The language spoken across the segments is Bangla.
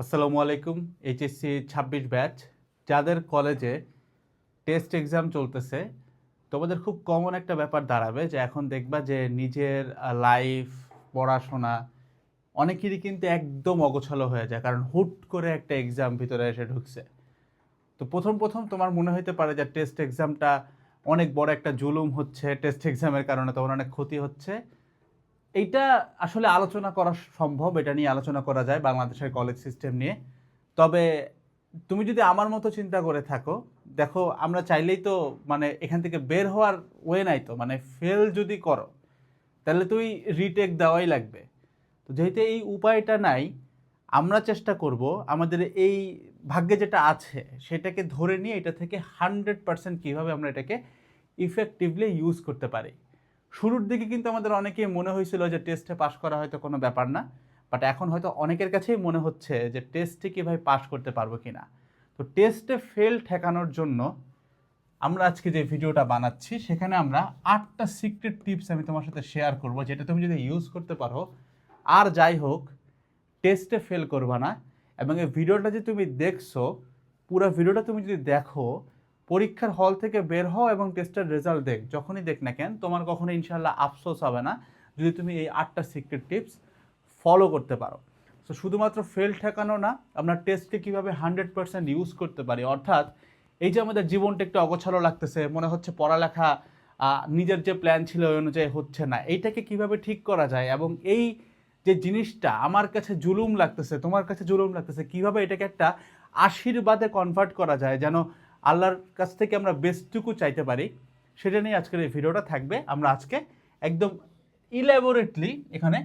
আসসালামু আলাইকুম এইচএসসি ছাব্বিশ ব্যাচ। যাদের কলেজে টেস্ট এক্সাম চলতেছে, তোমাদের খুব কমন একটা ব্যাপার দাঁড়াবে যে এখন দেখবা যে নিজের লাইফ পড়াশোনা অনেকেরই কিন্তু একদম অগোছালো হয়ে যায়, কারণ হুট করে একটা এক্সাম ভিতরে এসে ঢুকছে। তো প্রথম প্রথম তোমার মনে হতে পারে যে টেস্ট এক্সামটা অনেক বড় একটা জুলুম হচ্ছে টেস্ট এক্সামের কারণে তোমার অনেক ক্ষতি হচ্ছে। এইটা আসলে আলোচনা করা সম্ভব, এটা নিয়ে আলোচনা করা যায় বাংলাদেশের কলেজ সিস্টেম নিয়ে। তবে তুমি যদি আমার মতো চিন্তা করে থাকো, দেখো আমরা চাইলেই তো মানে এখান থেকে বের হওয়ার ওয়ে নাই তো মানে ফেল যদি করো, তাহলে তুই রিটেক দেওয়াই লাগবে। তো যেহেতু এই উপায়টা নাই, আমরা চেষ্টা করব আমাদের এই ভাগ্যে যেটা আছে, সেটাকে ধরে নিয়ে এটা থেকে হান্ড্রেড পার্সেন্ট কীভাবে আমরা এটাকে ইফেক্টিভলি ইউজ করতে পারি। শুরুর দিকে কিন্তু আমাদের অনেকেই মনে হয়েছিল যে টেস্টে পাশ করা হয়তো কোনো ব্যাপার না বাট এখন হয়তো অনেকের কাছেই মনে হচ্ছে যে টেস্টে কীভাবে পাশ করতে পারব কি না তো টেস্টে ফেল ঠেকানোর জন্য আমরা আজকে যে ভিডিওটা বানাচ্ছি, সেখানে আমরা আটটা সিক্রেট টিপস আমি তোমার সাথে শেয়ার করব, যেটা তুমি যদি ইউজ করতে পারো। আর যাই হোক টেস্টে ফেল করবা না, এবং এই ভিডিওটা যে তুমি দেখছ, পুরো ভিডিওটা তুমি যদি দেখো পরীক্ষার হল থেকে বের হও এবং টেস্টের রেজাল্ট দেখ। যখনই দেখ না কেন, তোমার কখনো ইনশাল্লাহ আফসোস হবে না যদি তুমি এই আটটা সিক্রেট টিপস ফলো করতে পারো। তো শুধুমাত্র ফেল ঠেকানো না আমরা টেস্টকে কীভাবে হান্ড্রেড পার্সেন্ট ইউজ করতে পারি? অর্থাৎ এই যে আমাদের জীবনটা একটু অগোছালো লাগতেছে, মনে হচ্ছে পড়ালেখা নিজের যে প্ল্যান ছিল ওই অনুযায়ী হচ্ছে না। এইটাকে কীভাবে ঠিক করা যায় এবং এই যে জিনিসটা আমার কাছে জুলুম লাগতেছে, তোমার কাছে জুলুম লাগতেছে, কীভাবে এটাকে একটা আশীর্বাদে কনভার্ট করা যায় যেন আল্লাহর কাছ থেকে আমরা বেস্টটুকু চাইতে পারি, সেটা নিয়ে আজকের এই ভিডিওটা থাকবে। আমরা আজকে একদম ইলাবোরেটলি এখানে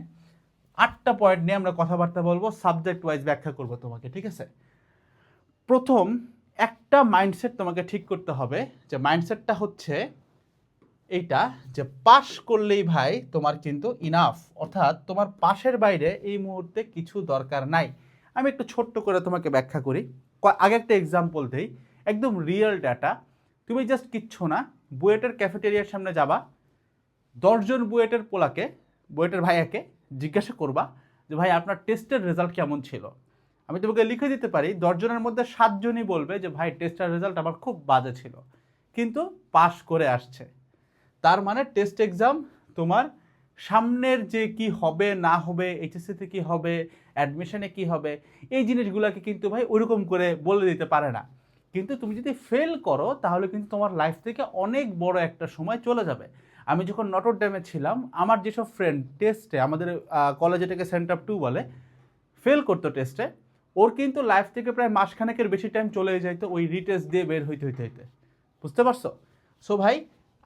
আটটা পয়েন্ট নিয়ে আমরা কথাবার্তা বলব সাবজেক্ট ওয়াইজ ব্যাখ্যা করব তোমাকে, ঠিক আছে? প্রথম, একটা মাইন্ডসেট তোমাকে ঠিক করতে হবে যে মাইন্ডসেটটা হচ্ছে এইটা যে পাস করলেই ভাই তোমার কিন্তু ইনাফ অর্থাৎ তোমার পাশের বাইরে এই মুহূর্তে কিছু দরকার নাই। আমি একটু ছোট্ট করে তোমাকে ব্যাখ্যা করি। আগে একটা এক্সাম্পল দেই। একদম রিয়েল ডাটা তুমি জাস্ট কিচ্ছু না, বুয়েটের ক্যাফেটেরিয়ার সামনে যাবা, দশজন বুয়েটের পোলাকে, বুয়েটের ভাইয়াকে জিজ্ঞাসা করবা যে, ভাই, আপনার টেস্টের রেজাল্ট কেমন ছিল? আমি তোমাকে লিখে দিতে পারি, দশজনের মধ্যে সাতজনই বলবে যে, ভাই টেস্টের রেজাল্ট আমার খুব বাজে ছিল। কিন্তু পাশ করে আসছে। তার মানে টেস্ট এক্সাম তোমার সামনের যে কি হবে, না হবে এইচএসসিতে কি হবে অ্যাডমিশনে কি হবে, এই জিনিসগুলোকে কিন্তু ভাই ওইরকম করে বলে দিতে পারে না। কিন্তু তুমি যদি ফেল করো, তাহলে কিন্তু তোমার লাইফ থেকে অনেক বড় একটা সময় চলে যাবে। আমি যখন নটর ড্যামে ছিলাম, আমার যেসব ফ্রেন্ড টেস্টে আমাদের কলেজে এটাকে সেন্টার টু বলে ফেল করতো টেস্টে ওর কিন্তু লাইফ থেকে প্রায় মাসখানেকের বেশি টাইম চলে যাইতো ওই রিটেস্ট দিয়ে বের হইতে হইতে হইতে। বুঝতে পারছ? সো ভাই,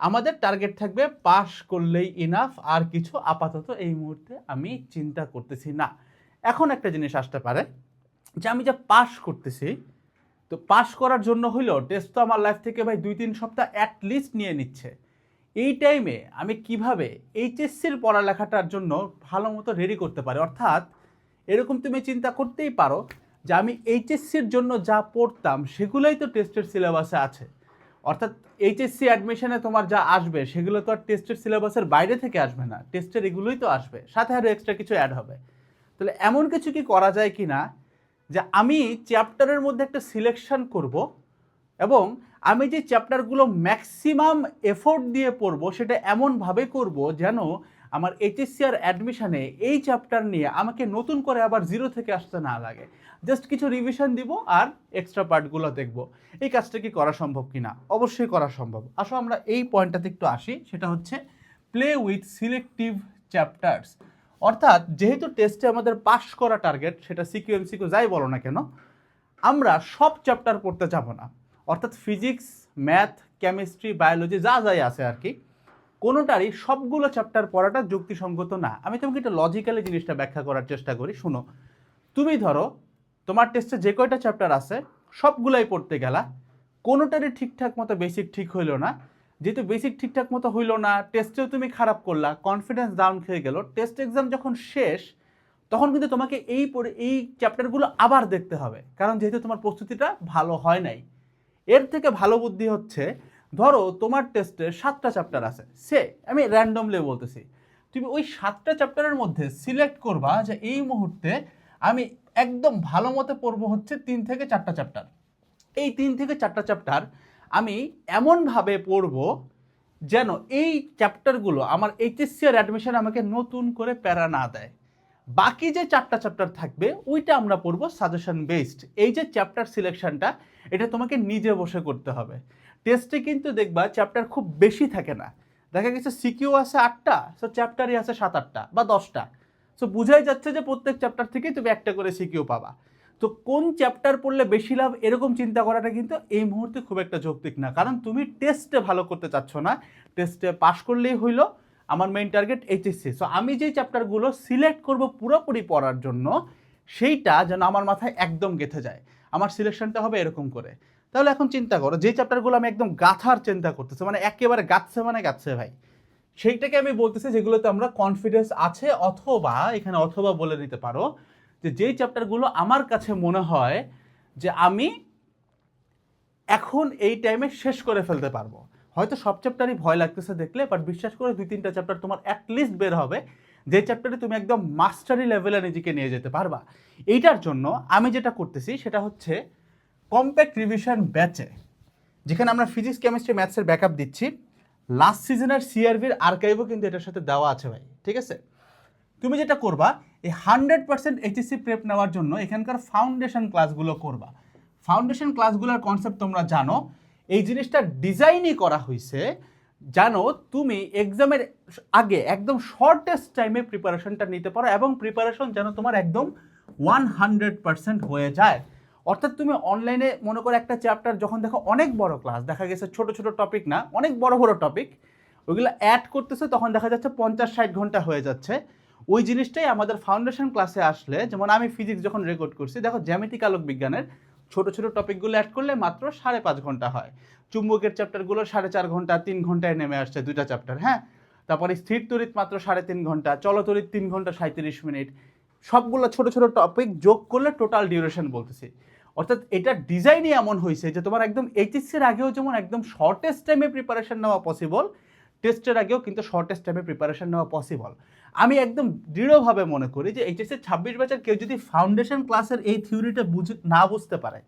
আমাদের টার্গেট থাকবে পাস করলেই ইনাফ আর কিছু আপাতত এই মুহূর্তে আমি চিন্তা করতেছি না। এখন একটা জিনিস আসতে পারে, যে আমি যা পাস করতেছি তো পাস করার জন্য হইলেও টেস্ট তো আমার লাইফ থেকে ভাই দুই তিন সপ্তাহ অ্যাটলিস্ট নিয়ে নিচ্ছে। এই টাইমে আমি কীভাবে এইচএসসির পড়ালেখাটার জন্য ভালো মতো রেডি করতে পারি? অর্থাৎ এরকম তুমি চিন্তা করতেই পারো যে আমি এইচএসসির জন্য যা পড়তাম সেগুলোই তো টেস্টের সিলেবাসে আছে। অর্থাৎ এইচএসসি অ্যাডমিশনে তোমার যা আসবে সেগুলো তো আর টেস্টের সিলেবাসের বাইরে থেকে আসবে না টেস্টের এগুলোই তো আসবে। সাথে আরও এক্সট্রা কিছু অ্যাড হবে। তাহলে এমন কিছু কি করা যায় কি না যে আমি চ্যাপ্টারের মধ্যে একটা সিলেকশন করব এবং আমি যে চ্যাপ্টারগুলো ম্যাক্সিমাম এফোর্ট দিয়ে পড়ব সেটা এমনভাবে করব যেন আমার এইচএসসি আর অ্যাডমিশনে এই চ্যাপ্টার নিয়ে আমাকে নতুন করে আবার জিরো থেকে আসতে না লাগে। জাস্ট কিছু রিভিশন দিব আর এক্সট্রা পার্টগুলো দেখব। এই কাজটা কি করা সম্ভব কি না অবশ্যই করা সম্ভব। আসো আমরা এই পয়েন্টটাতে একটু আসি। সেটা হচ্ছে প্লে উইথ সিলেক্টিভ চ্যাপ্টার্স অর্থাৎ যেহেতু টেস্টে আমাদের পাস করা টার্গেট সেটা সিকিউ এমসিকিউ যাই বলো না কেন, আমরা সব চ্যাপ্টার পড়তে যাব না। অর্থাৎ ফিজিক্স ম্যাথ কেমিস্ট্রি বায়োলজি যা যাই আছে আর কি, কোনোটারই সবগুলো চ্যাপ্টার পড়াটা যুক্তিসঙ্গত না। আমি তোমাকে একটা লজিক্যালি জিনিসটা ব্যাখ্যা করার চেষ্টা করি, শুনো। তুমি ধরো, তোমার টেস্টে যে কয়টা চ্যাপ্টার আছে, সবগুলাই পড়তে গেলা, কোনোটারই ঠিকঠাক মতো বেসিক ঠিক হইল না যেহেতু বেসিক ঠিকঠাক মতো হইল না টেস্টেও তুমি খারাপ করলা কনফিডেন্স ডাউন খেয়ে গেল টেস্ট এক্সাম যখন শেষ, তখন কিন্তু তোমাকে এই এই চ্যাপ্টারগুলো আবার দেখতে হবে। কারণ যেহেতু তোমার প্রস্তুতিটা ভালো হয় নাই। এর থেকে ভালো বুদ্ধি হচ্ছে, ধরো তোমার টেস্টে সাতটা চ্যাপ্টার আছে। সে, আমি র্যান্ডমলি বলতেছি, তুমি ওই সাতটা চ্যাপ্টারের মধ্যে সিলেক্ট করবা যে এই মুহূর্তে আমি একদম ভালো মতো পড়ব হচ্ছে তিন থেকে চারটা চ্যাপ্টার এই তিন থেকে চারটা চ্যাপ্টার আমি এমনভাবে পড়ব যেন এই চ্যাপ্টারগুলো, আমার এইচএসসি আর অ্যাডমিশন আমাকে নতুন করে প্যারা না দেয়। বাকি যে চারটা চ্যাপ্টার থাকবে, ওইটা আমরা পড়ব সাজেশন বেসড এই যে চ্যাপ্টার সিলেকশনটা এটা তোমাকে নিজে বসে করতে হবে। টেস্টে কিন্তু দেখবা চ্যাপ্টার খুব বেশি থাকে না। দেখা গেছে সিকিউ আছে আটটা সো চ্যাপ্টারই আছে সাত, আটটা বা দশটা। সো বুঝাই যাচ্ছে যে প্রত্যেক চ্যাপ্টার থেকেই তুমি একটা করে সিকিউ পাবা। তো কোন চ্যাপ্টার পড়লে বেশি লাভ এরকম চিন্তা করাটা কিন্তু এই মুহূর্তে খুব একটা যৌক্তিক না। কারণ তুমি টেস্টে ভালো করতে চাচ্ছ না। টেস্টে পাশ করলেই হইল আমার মেইন টার্গেট এইচএসসি সো আমি যেই চ্যাপ্টারগুলো সিলেক্ট করব পুরোপুরি পড়ার জন্য, সেইটা যেন আমার মাথায় একদম গেঁথে যায়। আমার সিলেকশনটা হবে এরকম করে। তাহলে এখন চিন্তা করো যে চ্যাপ্টারগুলো আমি একদম গাথার চিন্তা করতেছি মানে একেবারে গাচ্ছে মানে গাচ্ছে ভাই। সেইটাকে আমি বলতেছি যেগুলোতে আমরা কনফিডেন্স আছে অথবা, এখানে অথবা বলে দিতে পারো। যে যেই চ্যাপ্টারগুলো আমার কাছে মনে হয় যে আমি এখন এই টাইমে শেষ করে ফেলতে পারব। হয়তো সব চ্যাপ্টারই ভয় লাগতেছে দেখলে বাট বিশ্বাস করে দুই তিনটা চ্যাপ্টার তোমার অ্যাটলিস্ট বের হবে। যে চ্যাপ্টারে তুমি একদম মাস্টারি লেভেলে নিজেকে নিয়ে যেতে পারবা। এইটার জন্য আমি যেটা করতেছি, সেটা হচ্ছে কম্প্যাক্ট রিভিশন ব্যাচে যেখানে আমরা ফিজিক্স কেমিস্ট্রি ম্যাথসের ব্যাকআপ দিচ্ছি। লাস্ট সিজনের সিআরভির আর্কাইভও কিন্তু এটার সাথে দেওয়া আছে ভাই, ঠিক আছে? তুমি যেটা করবা এই হান্ড্রেড পার্সেন্ট এইচএসসি প্রেপ নেওয়ার জন্য এখানকার ফাউন্ডেশন ক্লাসগুলো করবা। ফাউন্ডেশন ক্লাসগুলোর কনসেপ্ট তোমরা জানো। এই জিনিসটা ডিজাইনই করা হয়েছে জানো, তুমি এক্সামের আগে একদম শর্টেস্ট টাইমে প্রিপারেশনটা নিতে পারো এবং প্রিপারেশন যেন তোমার একদম ওয়ান হান্ড্রেড পার্সেন্ট হয়ে যায়। অর্থাৎ তুমি অনলাইনে মনে করো একটা চ্যাপ্টার যখন দেখো অনেক বড় ক্লাস দেখা গেছে ছোট ছোট টপিক না, অনেক বড় বড় টপিক ওইগুলো অ্যাড করতেছে, তখন দেখা যাচ্ছে পঞ্চাশ, ষাট ঘণ্টা হয়ে যাচ্ছে। ওই জিনিসটাই আমাদের ফাউন্ডেশন ক্লাসে আসলে, যেমন আমি ফিজিক্স যখন রেকর্ড করছি, দেখো জ্যামিতিক আলোক বিজ্ঞানের ছোট ছোট টপিকগুলো অ্যাড করলে মাত্র সাড়ে পাঁচ ঘণ্টা হয়। চুম্বকের চ্যাপ্টারগুলো সাড়ে চার ঘণ্টা, তিন ঘন্টায় নেমে আসছে দুইটা চ্যাপ্টার হ্যাঁ? তারপরে স্থির তড়িৎ মাত্র সাড়ে তিন ঘণ্টা চলতড়িৎ তিন ঘণ্টা সাঁত্রিশ মিনিট। সবগুলো ছোট ছোট টপিক যোগ করলে টোটাল ডিউরেশন বলতেছি। অর্থাৎ এটা ডিজাইনই এমন হয়েছে যে তোমার একদম এইচএসসির আগেও যেমন একদম শর্টেস্ট টাইমে প্রিপারেশন নেওয়া পসিবল টেস্টের আগেও কিন্তু শর্টেস্ট টাইমে প্রিপারেশন নেওয়া পসিবল আমি একদম দৃঢ়ভাবে মনে করি যে এইচএসসি ছাব্বিশ বছর কেউ যদি ফাউন্ডেশন ক্লাসের এই থিওরিটা বুঝ, না বুঝতে পারে,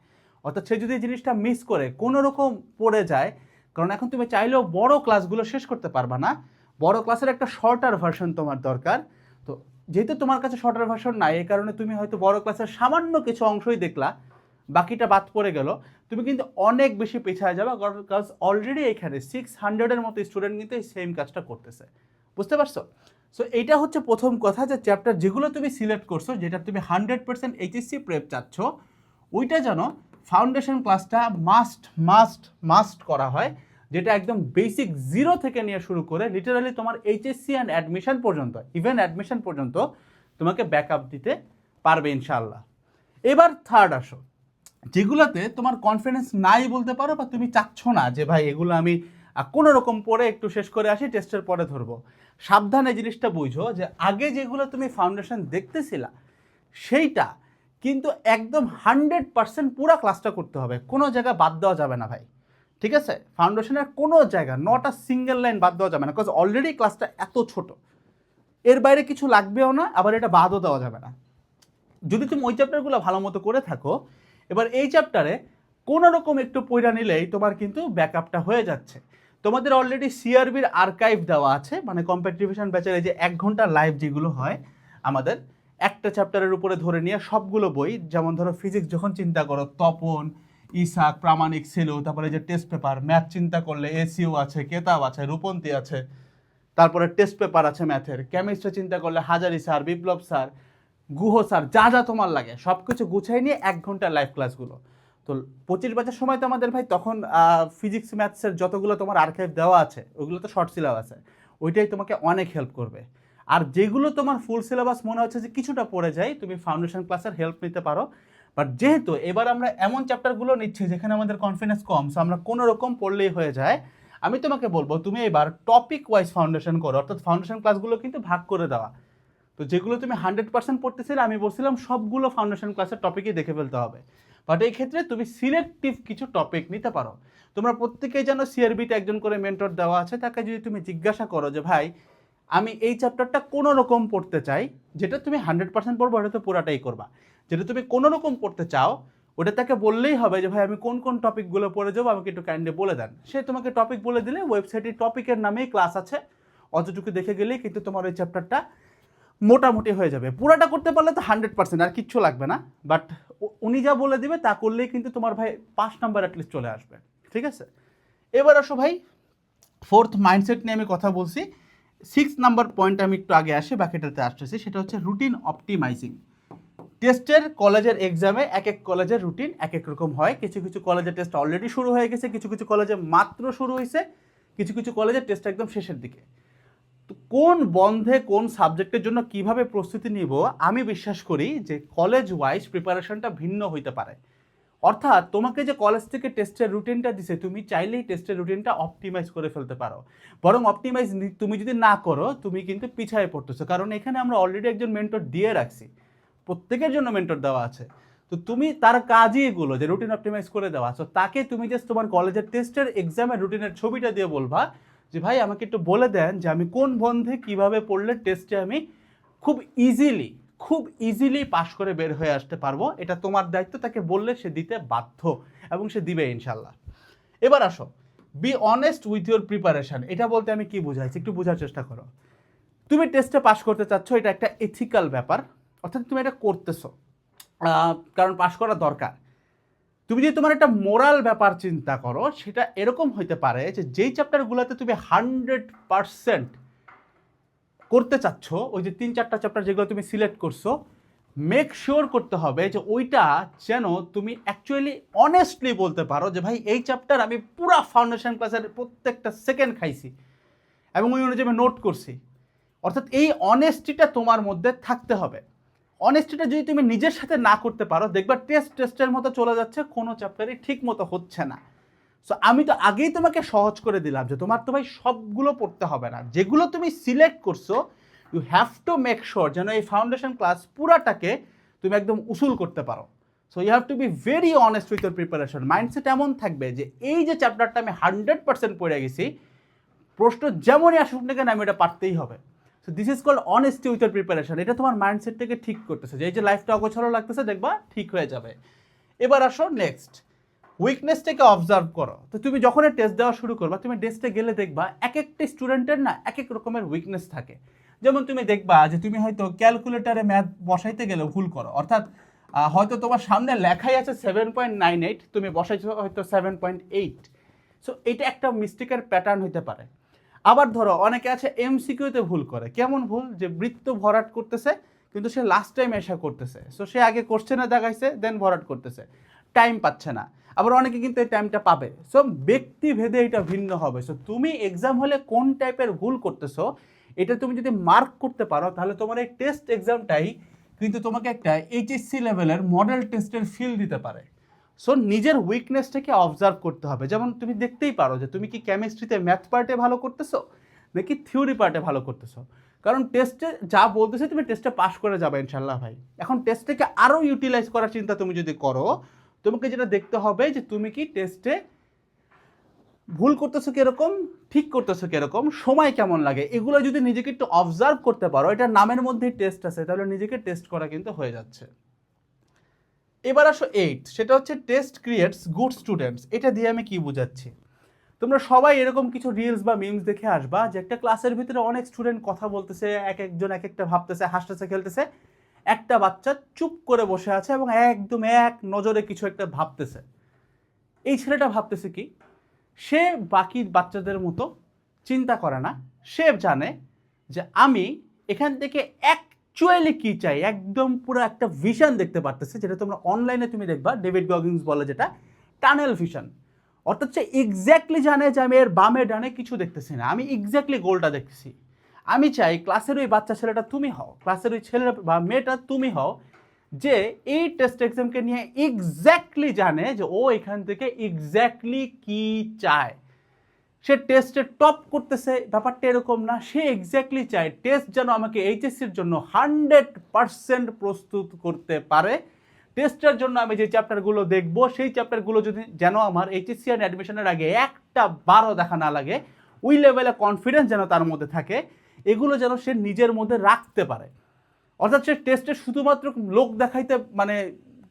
অর্থাৎ সে যদি জিনিসটা মিস করে কোনো রকম পড়ে যায়, কারণ এখন তুমি চাইলেও বড় ক্লাসগুলো শেষ করতে পারবা না, বড় ক্লাসের একটা শর্টার ভার্সন তোমার দরকার। তো যেহেতু তোমার কাছে শর্টার ভার্সন নাই, এই কারণে তুমি হয়তো বড় ক্লাসের সামান্য কিছু অংশই দেখলা, বাকিটা বাদ পড়ে গেল। তুমি কিন্তু অনেক বেশি পেছায় যাবে কারণ অলরেডি এখানে সিক্স হান্ড্রেডের মতো স্টুডেন্ট কিন্তু এই সেম কাজটা করতেছে। বুঝতে পারছ? সো এইটা হচ্ছে প্রথম কথা যে চ্যাপ্টার যেগুলো তুমি সিলেক্ট করছ, যেটা তুমি হান্ড্রেড পার্সেন্ট এইচএসসি প্রেপ চাচ্ছ, ওইটা যেন ফাউন্ডেশন ক্লাসটা মাস্ট মাস্ট মাস্ট করা হয়, যেটা একদম বেসিক জিরো থেকে নিয়ে শুরু করে লিটারালি তোমার এইচএসসি অ্যান্ড অ্যাডমিশন পর্যন্ত ইভেন অ্যাডমিশন পর্যন্ত তোমাকে ব্যাকআপ দিতে পারবে ইনশাল্লাহ এবার থার্ড আসো। যেগুলোতে তোমার কনফিডেন্স নাই বলতে পারো বা তুমি চাচ্ছ না যে ভাই এগুলো আমি কোনো রকম পড়ে একটু শেষ করে আসি টেস্টের পরে ধরবো। সাবধানে জিনিসটা বুঝো যে আগে যেগুলো তুমি ফাউন্ডেশন দেখতেছিলা, সেইটা কিন্তু একদম হান্ড্রেড পার্সেন্ট পুরো ক্লাসটা করতে হবে। কোনো জায়গা বাদ দেওয়া যাবে না ভাই। ঠিক আছে? ফাউন্ডেশনের কোনো জায়গা নট সিঙ্গেল লাইন বাদ দেওয়া যাবে না। বিকজ অলরেডি ক্লাসটা এত ছোট। এর বাইরে কিছু লাগবেও না, আবার এটা বাদও দেওয়া যাবে না। যদি তুমি ওই চ্যাপ্টারগুলো ভালো মতো করে থাকো এবার এই চ্যাপ্টারে কোনো রকম একটু পয়রা নিলেই তোমার কিন্তু ব্যাকআপটা হয়ে যাচ্ছে। তোমাদের অলরেডি সিআরবির আর্কাইভ দেওয়া আছে মানে কম্পিটিভিশন ব্যাচের এই যে এক ঘণ্টা লাইভ যেগুলো হয়, আমাদের একটা চ্যাপ্টারের উপরে ধরে নিয়ে সবগুলো বই, যেমন ধরো ফিজিক্স যখন চিন্তা করো, তপন, ইসাক, প্রামাণিক, সেলু, তারপরে যে টেস্ট পেপার ম্যাথ চিন্তা করলে এসিও আছে, কেতাব আছে, রূপন্তী আছে, তারপরে টেস্ট পেপার আছে ম্যাথের কেমিস্ট্রি চিন্তা করলে Hazari sir Biplob sir Guha sir, যা যা তোমার লাগে সব কিছু গুছাই নিয়ে এক ঘণ্টা লাইভ ক্লাসগুলো তো পঁচিশ বছর সময় তো আমাদের ভাই, তখন ফিজিক্স ম্যাথসের যতগুলো তোমার আর্কাইভ দেওয়া আছে ওইগুলো তো শর্ট সিলেবাস আছে ওইটাই তোমাকে অনেক হেল্প করবে। আর যেগুলো তোমার ফুল সিলেবাস মনে হচ্ছে যে কিছুটা পড়ে যায়, তুমি ফাউন্ডেশন ক্লাসের হেল্প নিতে পারো। বাট যেহেতু এবার আমরা এমন চ্যাপ্টারগুলো নিচ্ছি যেখানে আমাদের কনফিডেন্স কম সো আমরা কোনো রকম পড়লেই হয়ে যায়, আমি তোমাকে বলব, তুমি এবার টপিক ওয়াইজ ফাউন্ডেশন করো, অর্থাৎ ফাউন্ডেশন ক্লাসগুলো কিন্তু ভাগ করে দেওয়া। তো যেগুলো তুমি হান্ড্রেড পার্সেন্ট পড়তেছিলে, আমি বলছিলাম সবগুলো ফাউন্ডেশন ক্লাসের টপিকই দেখে ফেলতে হবে। বাট এই ক্ষেত্রে তুমি সিলেক্টিভ কিছু টপিক নিতে পারো। তোমরা প্রত্যেকেই জানো সিআরবিতে একজন করে মেন্টর দেওয়া আছে, তাকে যদি তুমি জিজ্ঞাসা করো যে, ভাই, আমি এই চ্যাপ্টারটা কোনো রকম পড়তে চাই? যেটা তুমি হান্ড্রেড পার্সেন্ট পড়ব, ওটা তো পুরাটাই করবা। যেটা তুমি কোনো রকম পড়তে চাও, ওটা তাকে বললেই হবে যে, ভাই, আমি কোন কোন টপিকগুলো পড়ে যাব, আমাকে একটু কাইন্ডলি বলে দেন। সে তোমাকে টপিক বলে দিলে ওয়েবসাইটে টপিকের নামেই ক্লাস আছে। অতটুকু দেখে গেলেই কিন্তু তোমার ওই চ্যাপ্টারটা মোটামুটি হয়ে যাবে। পুরাটা করতে পারলে তো হান্ড্রেড পার্সেন্ট আর কিচ্ছু লাগবে না। বাট উনি যা বলে দিবে, তা করলেই কিন্তু তোমার ভাই পাঁচ নাম্বার অ্যাটলিস্ট চলে আসবে। ঠিক আছে? এবার আসো ভাই ফোর্থ মাইন্ডসেট নিয়ে আমি কথা বলছি। সিক্স নাম্বার পয়েন্ট আমি একটু আগে আসি, বাকিটাতে আসতেছি। সেটা হচ্ছে রুটিন অপটিমাইজিং টেস্টের কলেজের এক্সামে এক এক কলেজের রুটিন এক এক রকম হয়। কিছু কিছু কলেজের টেস্ট অলরেডি শুরু হয়ে গেছে, কিছু কিছু কলেজে মাত্র শুরু হয়েছে কিছু কিছু কলেজের টেস্ট একদম শেষের দিকে। তো কোন বন্ধে কোন সাবজেক্টের জন্য কীভাবে প্রস্তুতি নিব, আমি বিশ্বাস করি যে কলেজ ওয়াইজ প্রিপারেশনটা ভিন্ন হইতে পারে। অর্থাৎ তোমাকে যে কলেজ থেকে টেস্টের রুটিনটা দিছে, তুমি চাইলেই টেস্টের রুটিনটা অপটিমাইজ করে ফেলতে পারো। বরং অপটিমাইজ তুমি যদি না করো, তুমি কিন্তু পিছায় পড়তেছো। কারণ এখানে আমরা অলরেডি একজন মেন্টর দিয়ে রাখছি। প্রত্যেকের জন্য মেন্টর দেওয়া আছে। তো তুমি তার কাজই এগুলো, যে রুটিন অপটিমাইজ করে দেওয়া। তো তাকে তুমি জাস্ট তোমার কলেজের টেস্টের এক্সামের রুটিনের ছবিটা দিয়ে বলবা যে ভাই, আমাকে একটু বলে দেন যে আমি কোন বন্ধে কীভাবে পড়লে টেস্টে আমি খুব ইজিলি খুব ইজিলি পাশ করে বের হয়ে আসতে পারব। এটা তোমার দায়িত্ব, তাকে বললে সে দিতে বাধ্য এবং সে দিবে ইনশাল্লাহ এবার আসো be honest with your preparation এটা বলতে আমি কি বুঝাইছি? একটু বোঝার চেষ্টা করো। তুমি টেস্টে পাশ করতে চাচ্ছ, এটা একটা এথিক্যাল ব্যাপার। অর্থাৎ তুমি এটা করতেছো। কারণ পাশ করা দরকার। তুমি যদি তোমার একটা মোরাল ব্যাপার চিন্তা করো, সেটা এরকম হইতে পারে যে যেই চ্যাপ্টারগুলোতে তুমি হান্ড্রেড পারসেন্ট করতে চাচ্ছ, ওই যে তিন চারটা চ্যাপ্টার যেগুলো তুমি সিলেক্ট করছ মেক শিওর করতে হবে যে ওইটা যেন তুমি অ্যাকচুয়ালি অনেস্টলি বলতে পারো যে ভাই, এই চ্যাপ্টার আমি পুরা ফাউন্ডেশন ক্লাসের প্রত্যেকটা সেকেন্ড খাইছি এবং ওই অনুযায়ী আমি নোট করছি। অর্থাৎ এই অনেস্টিটা তোমার মধ্যে থাকতে হবে। অনেস্টিটা যদি তুমি নিজের সাথে না করতে পারো, দেখবা টেস্ট টেস্টের মতো চলে যাচ্ছে, কোনো চ্যাপ্টারই ঠিক মতো হচ্ছে না। সো আমি তো আগেই তোমাকে সহজ করে দিলাম যে তোমার তো ভাই সবগুলো পড়তে হবে না। যেগুলো তুমি সিলেক্ট করছ you have to make sure যেন এই ফাউন্ডেশন ক্লাস পুরাটাকে তুমি একদম উসুল করতে পারো। So you have to be very honest with your preparation mindset এমন থাকবে যে এই যে চ্যাপ্টারটা আমি হান্ড্রেড পার্সেন্ট পড়ে গেছি, প্রশ্ন যেমনই আসুক না কেন আমি এটা পারতেই হবে। So this is called honesty with preparation এটা তোমার মাইন্ডসেটটাকে ঠিক করতেছে। যে এই যে লাইফটা অগোছালো লাগতেছে, দেখবা ঠিক হয়ে যাবে। এবার আসো নেক্সট উইকনেসটাকে অবজার্ভ করো। তো তুমি যখন টেস্ট দেওয়া শুরু করবা, তুমি টেস্টে গেলে দেখবা এক একটা স্টুডেন্টের না এক এক রকমের উইকনেস থাকে। যেমন তুমি দেখবা যে তুমি হয়তো ক্যালকুলেটারে ম্যাথ বসাইতে গেলে ভুল করো। অর্থাৎ হয়তো তোমার সামনে লেখাই আছে সেভেন পয়েন্ট নাইন এইট তুমি বসাইছো হয়তো সেভেন পয়েন্ট এইট সো এটা একটা মিস্টেকের প্যাটার্ন হতে পারে। আবার ধরো, অনেকে আছে এমসিকিউতে ভুল করে। কেমন ভুল? যে বৃত্ত ভরাট করতেছে, কিন্তু সে লাস্ট টাইম এসা করতেছে। সো সে আগে কোশ্চেনে দেখাইছে দেন ভরাট করতেছে। টাইম পাচ্ছে না। আবার অনেকে কিন্তু এই টাইমটা পাবে। সো ব্যক্তি ভেদে এটা ভিন্ন হবে। সো তুমি এক্সাম হলে কোন টাইপের ভুল করতেছো, এটা তুমি যদি মার্ক করতে পারো, তাহলে তোমার এই টেস্ট এক্সামটাই কিন্তু তোমাকে একটা এইচএসসি লেভেলের মডেল টেস্টের ফিল দিতে পারে। সো নিজের উইকনেসটাকে অবজার্ভ করতে হবে। যেমন তুমি দেখতেই পারো যে তুমি কি কেমিস্ট্রিতে ম্যাথ পার্টে ভালো করতেছো, নাকি থিওরি পার্টে ভালো করতেছো? কারণ টেস্টে যা বলতেছে তুমি টেস্টে পাস করে যাবে ইনশাল্লাহ ভাই। এখন টেস্টটাকে আরও ইউটিলাইজ করার চিন্তা তুমি যদি করো, তোমাকে যেটা দেখতে হবে যে তুমি কি টেস্টে ভুল করতেছো কীরকম, ঠিক করতেছো কীরকম, সময় কেমন লাগে, এগুলো যদি নিজেকে একটু অবজার্ভ করতে পারো এটা নামের মধ্যেই টেস্ট আছে, তাহলে নিজেকে টেস্ট করা কিন্তু হয়ে যাচ্ছে। এবার আসো এইট সেটা হচ্ছে টেস্ট ক্রিয়েটস গুড স্টুডেন্টস এটা দিয়ে আমি কি বোঝাচ্ছি? তোমরা সবাই এরকম কিছু রিলস বা মিমস দেখে আসবা যে একটা ক্লাসের ভিতরে অনেক স্টুডেন্ট কথা বলতেছে, এক একজন এক একটা ভাবতেছে, হাসতেছে, খেলতেছে, একটা বাচ্চা চুপ করে বসে আছে এবং একদম এক নজরে কিছু একটা ভাবতেছে। এই ছেলেটা ভাবতেছে কি, সে বাকি বাচ্চাদের মতো চিন্তা করে না, সে জানে যে আমি এখান থেকে অ্যাকচুয়ালি কি চাই? একদম পুরো একটা ভিশন দেখতে পারতেছে, যেটা তোমরা অনলাইনে তুমি দেখবা ডেভিড গগিংস বলে যেটা টানেল ভিশন অর্থাৎ সে এক্স্যাক্টলি জানে যে আমি এর বামে ডানে কিছু দেখতেছি না, আমি এক্স্যাক্টলি গোলটা দেখতেছি। আমি চাই ক্লাসের ওই বাচ্চা ছেলেটা তুমি হও ক্লাসের ওই ছেলেটা বা মেয়েটা তুমি হও, যে এই টেস্ট এক্সামকে নিয়ে এক্স্যাক্টলি জানে যে ও এখান থেকে এক্স্যাক্টলি কি চায়। সে টেস্টে টপ করতেছে, ব্যাপারটা এরকম না, সে এক্স্যাক্টলি চায় টেস্ট যেন আমাকে এইচএসসির জন্য হান্ড্রেড পারসেন্ট প্রস্তুত করতে পারে। টেস্টের জন্য আমি যে চ্যাপ্টারগুলো দেখব, সেই চ্যাপ্টারগুলো যদি যেন আমার এইচএসসি অ্যান্ড অ্যাডমিশনের আগে একটা বারও দেখা না লাগে, ওই লেভেলে কনফিডেন্স যেন তার মধ্যে থাকে, এগুলো যেন সে নিজের মধ্যে রাখতে পারে। অর্থাৎ সে টেস্টে শুধুমাত্র লোক দেখাইতে মানে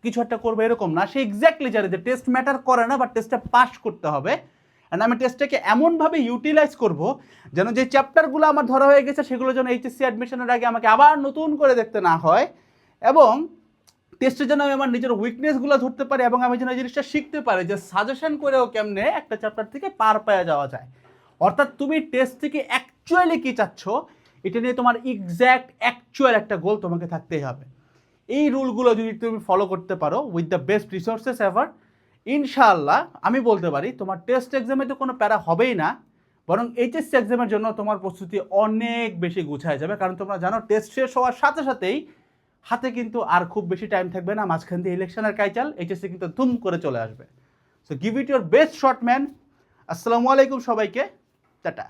কিছু একটা করবে এরকম না, সে এক্স্যাক্টলি জানে যে টেস্ট ম্যাটার করে না বা টেস্টে পাস করতে হবে। অ্যান্ড আমি টেস্টটাকে এমনভাবে ইউটিলাইজ করব যেন যে চ্যাপ্টারগুলো আমার ধরা হয়ে গেছে সেগুলো যেন এইচএসসি অ্যাডমিশনের আগে আমাকে আবার নতুন করে দেখতে না হয় এবং টেস্টে যেন আমি আমার নিজের উইকনেসগুলো ধরতে পারি এবং আমি যেন এই জিনিসটা শিখতে পারি যে সাজেশন করেও কেমনে একটা চ্যাপ্টার থেকে পার পাওয়া যাওয়া যায়। অর্থাৎ তুমি টেস্ট থেকে অ্যাকচুয়ালি কী চাচ্ছ, এটা নিয়ে তোমার এক্স্যাক্ট অ্যাকচুয়াল একটা গোল তোমাকে থাকতেই হবে। এই রুলগুলো যদি তুমি ফলো করতে পারো with the best resources ever ইনশাআল্লাহ আমি বলতে পারি, তোমার টেস্ট এক্সামে তো কোনো প্যারা হবেই না, বরং এইচএসসি এক্সামের জন্য তোমার প্রস্তুতি অনেক বেশি গুছায় যাবে। কারণ তোমরা জানো টেস্ট শেষ হওয়ার সাথে সাথেই হাতে কিন্তু আর খুব বেশি টাইম থাকবে না, মাঝখান দিয়ে ইলেকশনের কাইচাল এইচএসসি কিন্তু ধুম করে চলে আসবে। So give it your best short man আসসালামু আলাইকুম সবাইকে। টাটা।